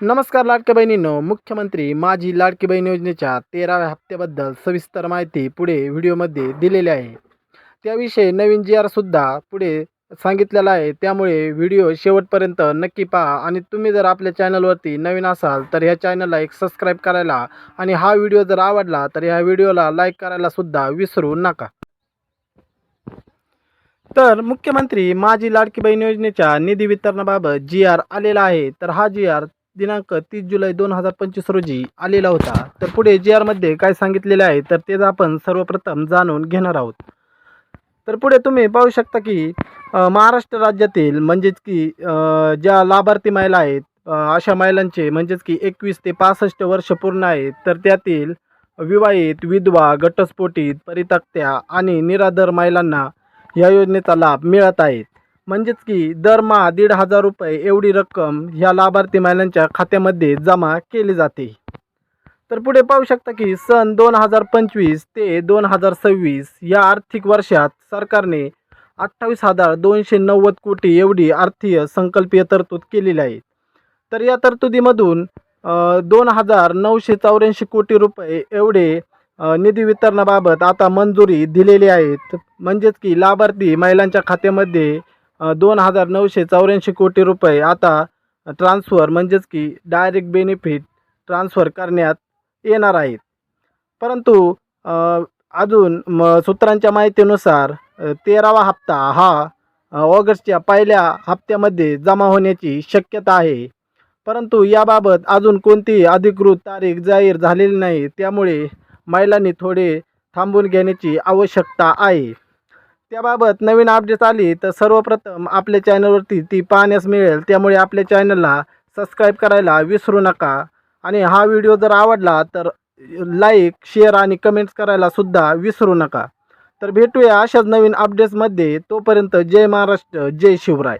नमस्कार लाडक्या बहिणींनो मुख्यमंत्री माझी लाडकी बहीण योजनेच्या तेराव्या हप्त्याबद्दल सविस्तर माहिती पुढे व्हिडिओमध्ये दिलेली आहे. त्याविषयी नवीन जी आरसुद्धा पुढे सांगितलेला आहे त्यामुळे व्हिडिओ शेवटपर्यंत नक्की पहा. आणि तुम्ही जर आपल्या चॅनलवरती नवीन असाल तर ह्या चॅनलला एक सबस्क्राईब करायला आणि हा व्हिडिओ जर आवडला तर ह्या व्हिडिओला लाईक करायलासुद्धा विसरू नका. तर मुख्यमंत्री माझी लाडकी बहीण योजनेच्या निधी वितरणाबाबत जी आर आलेला आहे तर हा जी आर दिनांक तीस जुलै दोन हजार पंचवीस रोजी आलेला होता. तर पुढे जी आरमध्ये काय सांगितलेले आहे तर तेच आपण सर्वप्रथम जाणून घेणार आहोत. तर पुढे तुम्ही पाहू शकता की महाराष्ट्र राज्यातील म्हणजेच की ज्या लाभार्थी महिला आहेत अशा महिलांचे म्हणजेच की एकवीस ते पासष्ट वर्ष पूर्ण आहेत. तर त्यातील विवाहित विधवा घटस्फोटित परित्यक्त्या आणि निराधार महिलांना या योजनेचा लाभ मिळत आहेत म्हणजेच की दरमहा दीड हजार रुपये एवढी रक्कम ह्या लाभार्थी महिलांच्या खात्यामध्ये जमा केली जाते. तर पुढे पाहू शकता की सन दोन हजार पंचवीस ते दोन हजार सव्वीस या आर्थिक वर्षात सरकारने अठ्ठावीस हजार दोनशे नव्वद कोटी एवढी आर्थिक संकल्पीय तरतूद केलेली आहे. तर या तरतुदीमधून दोन हजार नऊशे चौऱ्याऐंशी कोटी रुपये एवढे निधी वितरणाबाबत आता मंजुरी दिलेली आहेत. म्हणजेच की लाभार्थी महिलांच्या खात्यामध्ये दोन हजार नऊशे चौऱ्याऐंशी कोटी रुपये आता ट्रान्सफर म्हणजेच की डायरेक्ट बेनिफिट ट्रान्सफर करण्यात येणार आहेत. परंतु अजून म सूत्रांच्या माहितीनुसार तेरावा हप्ता हा ऑगस्टच्या पहिल्या हप्त्यामध्ये जमा होण्याची शक्यता आहे. परंतु याबाबत अजून कोणतीही अधिकृत तारीख जाहीर झालेली नाही त्यामुळे महिलांनी थोडे थांबून घेण्याची आवश्यकता आहे. त्याबाबत नवीन अपडेट आली तर सर्वप्रथम आपल्या चॅनलवरती ती पाहण्यास मिळेल. त्यामुळे आपल्या चॅनलला सबस्क्राईब करायला विसरू नका. आणि हा व्हिडिओ जर आवडला तर लाईक शेअर आणि कमेंट्स करायला सुद्धा विसरू नका. तर भेटूया अशाच नवीन अपडेट्समध्ये तोपर्यंत जय महाराष्ट्र जय शिवराय.